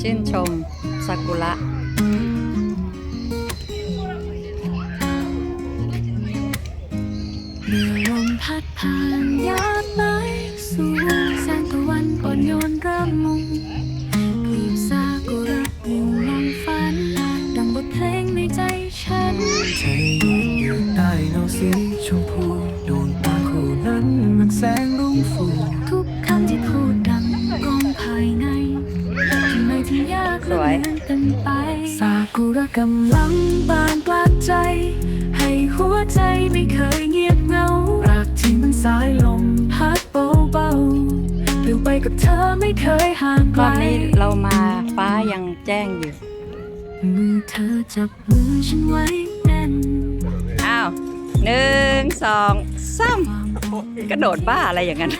ชื่นชมซากุระเมื่อลมพัดผ่านยอดไม้สูงแสงตะวันอ่อนโยนเริ่มมุง ก้องภายในทำไมถึงยากและเหมือนกันไปซากุระกำลังบานกลาดใจ ให้หัวใจไม่เคยเงียบเหงา รักที่มันสายลมพัดเบาๆปลิวไปกับเธอไม่เคยห่างไกรลอบนี้เรามาฟ้ายังแจ้งอยู่ มือเธอจับมือฉันไว้แน่น อ้าวหนึ่งสองสามกระโดดบ้าอะไรอย่างนั้น